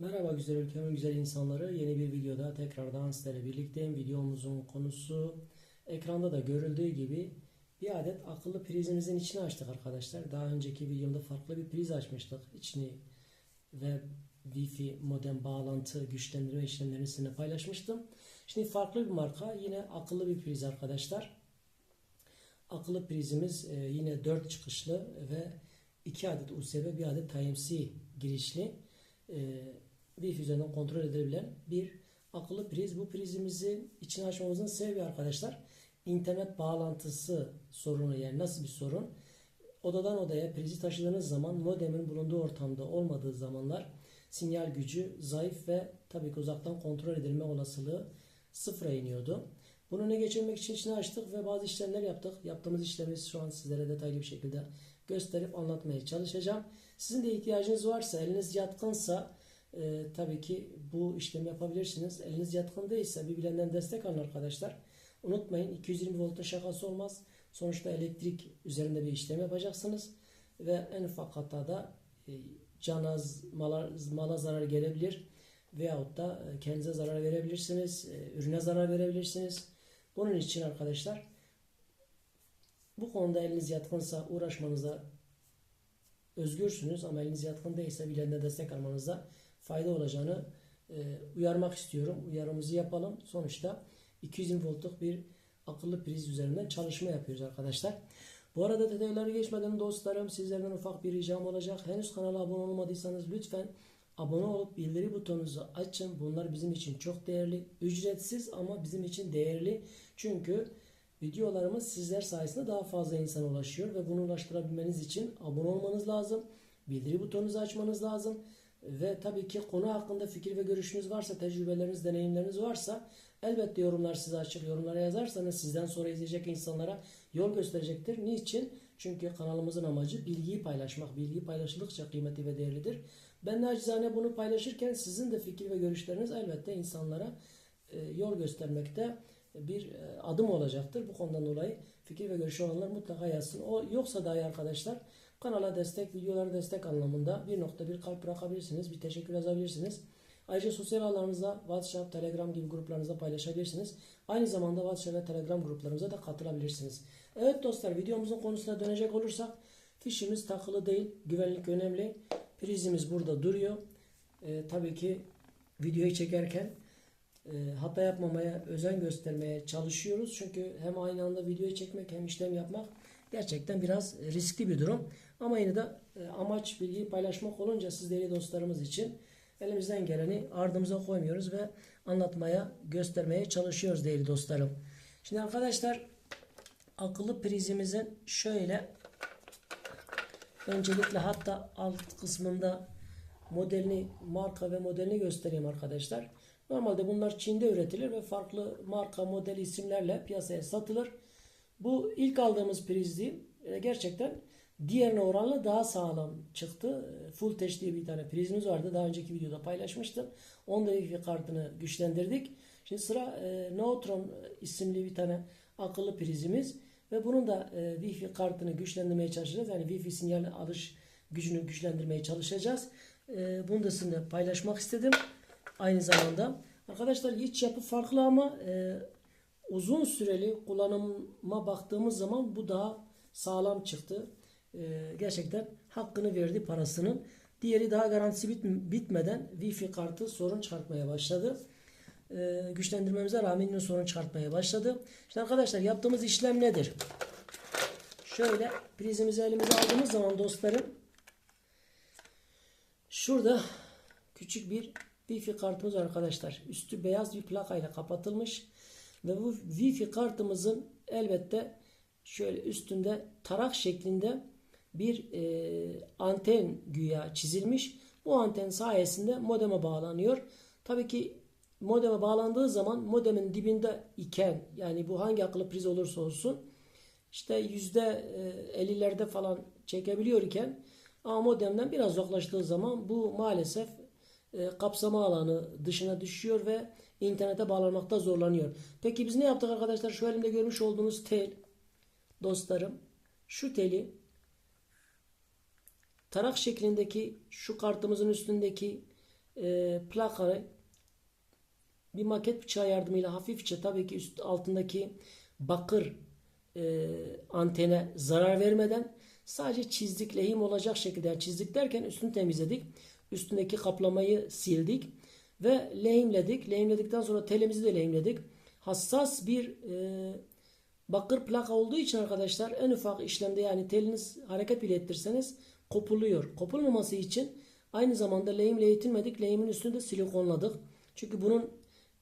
Merhaba güzel ülkemin güzel insanları. Yeni bir videoda tekrardan sizlerle birlikteyim. Videomuzun konusu ekranda da görüldüğü gibi bir adet akıllı prizimizin içini açtık arkadaşlar. Daha önceki videomda farklı bir priz açmıştık. İçini ve Wi-Fi modem bağlantı güçlendirme işlemlerini sizinle paylaşmıştım. Şimdi farklı bir marka yine akıllı bir priz arkadaşlar. Akıllı prizimiz e, yine 4 çıkışlı ve 2 adet USB, 1 adet Type-C girişli e, Wi-Fi üzerinden kontrol edilebilen bir akıllı priz. Bu prizimizi içine açmamızın sebebi arkadaşlar internet bağlantısı sorunu yani nasıl bir sorun? Odadan odaya prizi taşıdığınız zaman modemin bulunduğu ortamda olmadığı zamanlar sinyal gücü zayıf ve tabii ki uzaktan kontrol edilme olasılığı sıfıra iniyordu. Bunu öne geçirmek için içine açtık ve bazı işlemler yaptık. Yaptığımız işlemi şu an sizlere detaylı bir şekilde gösterip anlatmaya çalışacağım. Sizin de ihtiyacınız varsa, eliniz yatkınsa e, tabii ki bu işlemi yapabilirsiniz. Eliniz yatkın değilse bir bilenden destek alın arkadaşlar. Unutmayın 220 voltun şakası olmaz. Sonuçta elektrik üzerinde bir işlem yapacaksınız. Ve en ufak hatada e, canaz, mala, mala zarar gelebilir. Veyahut da e, kendinize zarar verebilirsiniz. e, Ürüne zarar verebilirsiniz. Bunun için arkadaşlar bu konuda eliniz yatkınsa uğraşmanıza özgürsünüz ama eliniz yatkın değilse bilenden destek almanızda fayda olacağını e, uyarmak istiyorum. Uyarımızı yapalım. Sonuçta 220 voltluk bir akıllı priz üzerinden çalışma yapıyoruz arkadaşlar. Bu arada detaylara geçmeden dostlarım sizlerden ufak bir ricam olacak. Henüz kanala abone olmadıysanız lütfen abone olup bildiri butonunuzu açın. Bunlar bizim için çok değerli. Ücretsiz ama bizim için değerli. Çünkü videolarımız sizler sayesinde daha fazla insana ulaşıyor ve bunu ulaştırabilmeniz için abone olmanız lazım. Bildiri butonunuzu açmanız lazım. Ve tabii ki konu hakkında fikir ve görüşünüz varsa, tecrübeleriniz, deneyimleriniz varsa elbette yorumlar size açık. Yorumlara yazarsanız sizden sonra izleyecek insanlara yol gösterecektir. Niçin? Çünkü kanalımızın amacı bilgiyi paylaşmak. Bilgi paylaşıldıkça kıymetli ve değerlidir. Ben nacizane bunu paylaşırken sizin de fikir ve görüşleriniz elbette insanlara e, yol göstermekte bir e, adım olacaktır. Bu konudan dolayı fikir ve görüşü olanlar mutlaka yazsın. O yoksa dahi arkadaşlar kanala destek, videolara destek anlamında bir nokta bir kalp bırakabilirsiniz. Bir teşekkür yazabilirsiniz. Ayrıca sosyal ağlarınızda WhatsApp, Telegram gibi gruplarınızda paylaşabilirsiniz. Aynı zamanda WhatsApp ve Telegram gruplarımıza da katılabilirsiniz. Evet dostlar videomuzun konusuna dönecek olursak fişimiz takılı değil. Güvenlik önemli. Prizimiz burada duruyor. Ee, tabii ki videoyu çekerken e, hata yapmamaya özen göstermeye çalışıyoruz. Çünkü hem aynı anda videoyu çekmek hem işlem yapmak gerçekten biraz riskli bir durum. Ama yine de e, amaç bilgiyi paylaşmak olunca siz değerli dostlarımız için elimizden geleni ardımıza koymuyoruz ve anlatmaya, göstermeye çalışıyoruz değerli dostlarım. Şimdi arkadaşlar akıllı prizimizin şöyle öncelikle hatta alt kısmında modelini, marka ve modelini göstereyim arkadaşlar. Normalde bunlar Çin'de üretilir ve farklı marka, model isimlerle piyasaya satılır. Bu ilk aldığımız prizdi. E, gerçekten diğerine oranla daha sağlam çıktı. Full Touch diye bir tane prizimiz vardı. Daha önceki videoda paylaşmıştım. Onda Wi-Fi kartını güçlendirdik. Şimdi sıra e, Neutron isimli bir tane akıllı prizimiz ve bunun da e, Wi-Fi kartını güçlendirmeye çalışacağız. Yani Wi-Fi sinyal alış gücünü güçlendirmeye çalışacağız. E, bunu da sizinle paylaşmak istedim. Aynı zamanda arkadaşlar iç yapı farklı ama e, uzun süreli kullanıma baktığımız zaman bu daha sağlam çıktı. E, gerçekten hakkını verdi parasının. Diğeri daha garantisi bit, bitmeden Wi-Fi kartı sorun çıkartmaya başladı. E, güçlendirmemize rağmen yine sorun çıkartmaya başladı. Şimdi arkadaşlar yaptığımız işlem nedir? Şöyle prizimizi elimize aldığımız zaman dostlarım şurada küçük bir Wi-Fi kartımız var arkadaşlar. Üstü beyaz bir plakayla kapatılmış. Ve bu Wi-Fi kartımızın elbette şöyle üstünde tarak şeklinde bir e, anten güya çizilmiş. Bu anten sayesinde modeme bağlanıyor. Tabii ki modeme bağlandığı zaman modemin dibinde iken yani bu hangi akıllı priz olursa olsun işte yüzde e, 50'lerde falan çekebiliyor iken ama modemden biraz uzaklaştığı zaman bu maalesef e, kapsama alanı dışına düşüyor ve internete bağlanmakta zorlanıyor. Peki biz ne yaptık arkadaşlar? Şu elimde görmüş olduğunuz tel dostlarım şu teli tarak şeklindeki şu kartımızın üstündeki e, plakanı bir maket bıçağı yardımıyla hafifçe tabii ki üst altındaki bakır e, antene zarar vermeden sadece çizdik lehim olacak şekilde yani çizdik derken üstünü temizledik. Üstündeki kaplamayı sildik ve lehimledik. Lehimledikten sonra telimizi de lehimledik. Hassas bir e, bakır plaka olduğu için arkadaşlar en ufak işlemde yani teliniz hareket bile ettirseniz kopuluyor. Kopulmaması için aynı zamanda lehimle yetinmedik. Lehimin üstünü de silikonladık. Çünkü bunun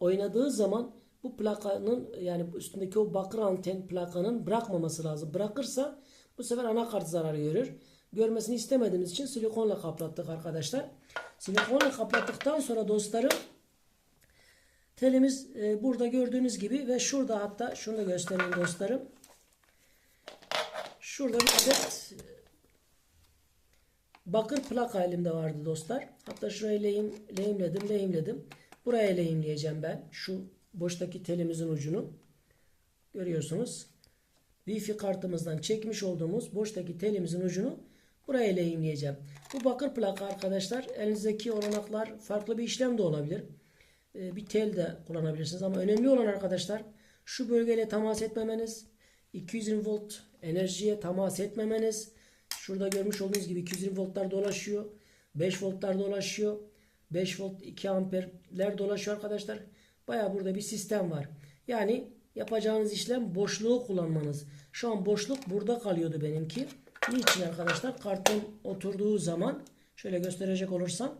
oynadığı zaman bu plakanın yani üstündeki o bakır anten plakanın bırakmaması lazım. Bırakırsa bu sefer anakart zarar görür. Görmesini istemediğimiz için silikonla kaplattık arkadaşlar. Silikonla kaplattıktan sonra dostlarım telimiz e, burada gördüğünüz gibi ve şurada hatta şunu da göstereyim dostlarım. Şurada bir adet bakır plaka elimde vardı dostlar. Hatta şurayı lehim, lehimledim, lehimledim. Buraya lehimleyeceğim ben. Şu boştaki telimizin ucunu. Görüyorsunuz. Wi-Fi kartımızdan çekmiş olduğumuz boştaki telimizin ucunu buraya lehimleyeceğim. Bu bakır plaka arkadaşlar elinizdeki olanaklar farklı bir işlem de olabilir. Ee, Bir tel de kullanabilirsiniz ama önemli olan arkadaşlar şu bölgeyle temas etmemeniz, 220 volt enerjiye temas etmemeniz. Şurada görmüş olduğunuz gibi 220 voltlar dolaşıyor. 5 voltlar dolaşıyor. 5 volt 2 amperler dolaşıyor arkadaşlar. Baya burada bir sistem var. Yani yapacağınız işlem boşluğu kullanmanız. Şu an boşluk burada kalıyordu benimki. Niçin arkadaşlar? Kartın oturduğu zaman şöyle gösterecek olursam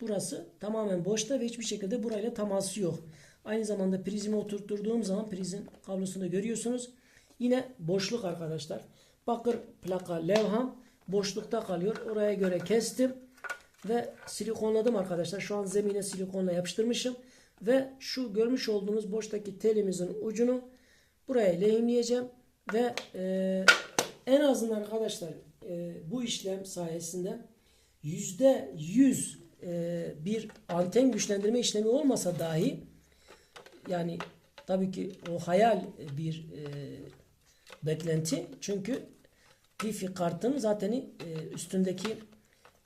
burası tamamen boşta ve hiçbir şekilde burayla teması yok. Aynı zamanda prizimi oturtturduğum zaman prizin kablosunu görüyorsunuz. Yine boşluk arkadaşlar. Bakır plaka levham boşlukta kalıyor. Oraya göre kestim ve silikonladım arkadaşlar. Şu an zemine silikonla yapıştırmışım. Ve şu görmüş olduğunuz boştaki telimizin ucunu buraya lehimleyeceğim. Ve e, en azından arkadaşlar e, bu işlem sayesinde yüzde yüz e, bir anten güçlendirme işlemi olmasa dahi yani tabii ki o hayal bir e, beklenti. Çünkü Wi-Fi kartın zaten e, üstündeki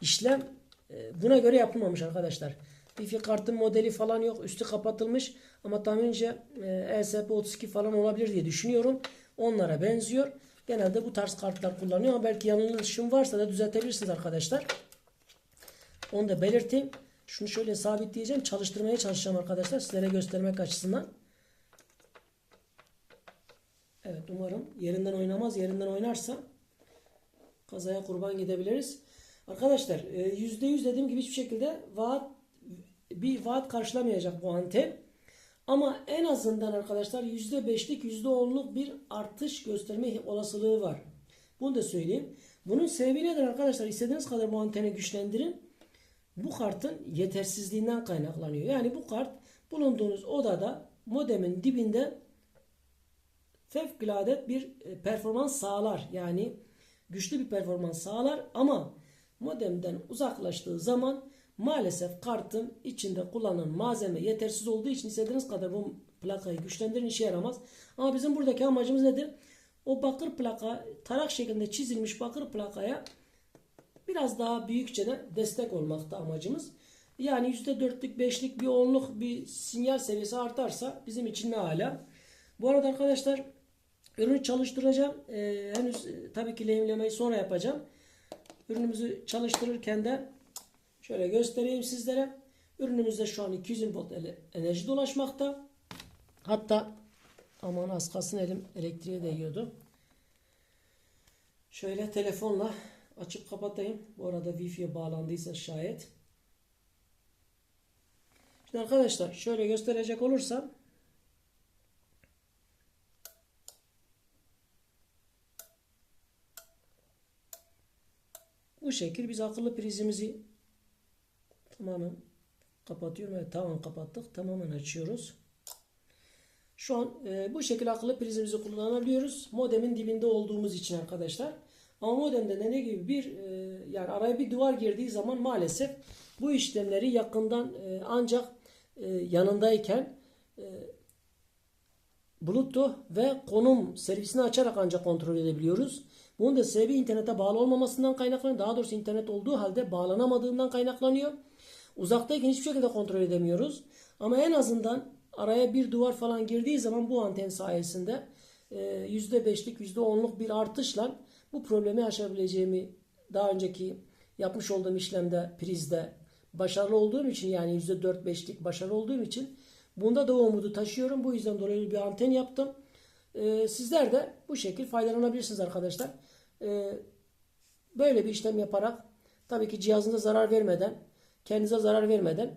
işlem e, buna göre yapılmamış arkadaşlar. Wi-Fi kartın modeli falan yok. Üstü kapatılmış ama tahminimce e, ESP32 falan olabilir diye düşünüyorum. Onlara benziyor. Genelde bu tarz kartlar kullanıyor ama belki yanılışım varsa da düzeltebilirsiniz arkadaşlar. Onu da belirteyim. Şunu şöyle sabitleyeceğim. Çalıştırmaya çalışacağım arkadaşlar. Sizlere göstermek açısından. Evet umarım yerinden oynamaz. Yerinden oynarsa kazaya kurban gidebiliriz. Arkadaşlar %100 dediğim gibi hiçbir şekilde vaat bir vaat karşılamayacak bu anten. Ama en azından arkadaşlar %5'lik %10'luk bir artış gösterme olasılığı var. Bunu da söyleyeyim. Bunun sebebi nedir arkadaşlar? İstediğiniz kadar bu anteni güçlendirin. Bu kartın yetersizliğinden kaynaklanıyor. Yani bu kart bulunduğunuz odada modemin dibinde fevkalade bir e, performans sağlar. Yani güçlü bir performans sağlar ama modemden uzaklaştığı zaman maalesef kartın içinde kullanılan malzeme yetersiz olduğu için istediğiniz kadar bu plakayı güçlendirin işe yaramaz. Ama bizim buradaki amacımız nedir? O bakır plaka tarak şeklinde çizilmiş bakır plakaya biraz daha büyükçe de destek olmakta amacımız. Yani %4'lük, 5'lik, bir 10'luk bir sinyal seviyesi artarsa bizim için ne hala. Bu arada arkadaşlar ürünü çalıştıracağım. Ee, henüz e, tabii ki lehimlemeyi sonra yapacağım. Ürünümüzü çalıştırırken de şöyle göstereyim sizlere. Ürünümüzde şu an 220 volt enerji dolaşmakta. Hatta aman az kalsın elim elektriğe değiyordu. Şöyle telefonla açıp kapatayım. Bu arada Wi-Fi'ye bağlandıysa şayet. Şimdi arkadaşlar şöyle gösterecek olursam bu şekil biz akıllı prizimizi tamamen kapatıyorum. Evet tamam kapattık. Tamamen açıyoruz. Şu an e, bu şekilde akıllı prizimizi kullanabiliyoruz. Modemin dibinde olduğumuz için arkadaşlar. Ama modemde de ne gibi bir e, yani araya bir duvar girdiği zaman maalesef bu işlemleri yakından e, ancak e, yanındayken e, Bluetooth ve konum servisini açarak ancak kontrol edebiliyoruz. Bunun da sebebi internete bağlı olmamasından kaynaklanıyor. Daha doğrusu internet olduğu halde bağlanamadığından kaynaklanıyor. Uzaktayken hiçbir şekilde kontrol edemiyoruz. Ama en azından araya bir duvar falan girdiği zaman bu anten sayesinde e, %5'lik %10'luk bir artışla bu problemi aşabileceğimi daha önceki yapmış olduğum işlemde prizde başarılı olduğum için yani %4-5'lik başarılı olduğum için bunda da umudu taşıyorum. Bu yüzden dolayı bir anten yaptım. E, sizler de bu şekil faydalanabilirsiniz arkadaşlar. E, böyle bir işlem yaparak tabii ki cihazınıza zarar vermeden kendinize zarar vermeden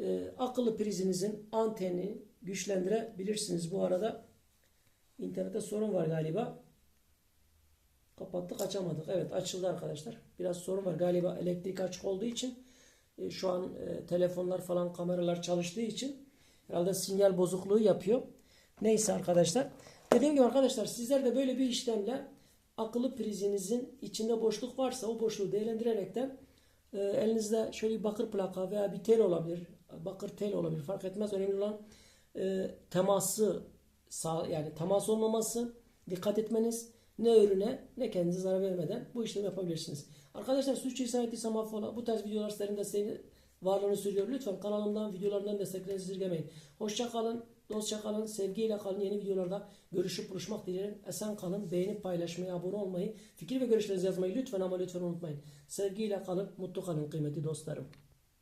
e, akıllı prizinizin antenini güçlendirebilirsiniz. Bu arada internette sorun var galiba. Kapattık açamadık. Evet açıldı arkadaşlar. Biraz sorun var. Galiba elektrik açık olduğu için e, şu an e, telefonlar falan kameralar çalıştığı için herhalde sinyal bozukluğu yapıyor. Neyse arkadaşlar. Dediğim gibi arkadaşlar sizler de böyle bir işlemle akıllı prizinizin içinde boşluk varsa o boşluğu değerlendirerekten e, elinizde şöyle bir bakır plaka veya bir tel olabilir. Bakır tel olabilir. Fark etmez. Önemli olan e, teması sağ, yani temas olmaması. Dikkat etmeniz. Ne ürüne ne kendinize zarar vermeden bu işlemi yapabilirsiniz. Arkadaşlar suç ise ettiysem affola. Bu tarz videolar sizlerin desteğini varlığını sürüyor. Lütfen kanalımdan videolarından desteklerinizi esirgemeyin. Hoşça kalın. Dostça kalın. Sevgiyle kalın. Yeni videolarda görüşüp buluşmak dileğiyle. Esen kalın. Beğenip paylaşmayı, abone olmayı, fikir ve görüşlerinizi yazmayı lütfen ama lütfen unutmayın. Sevgiyle kalın. Mutlu kalın kıymetli dostlarım.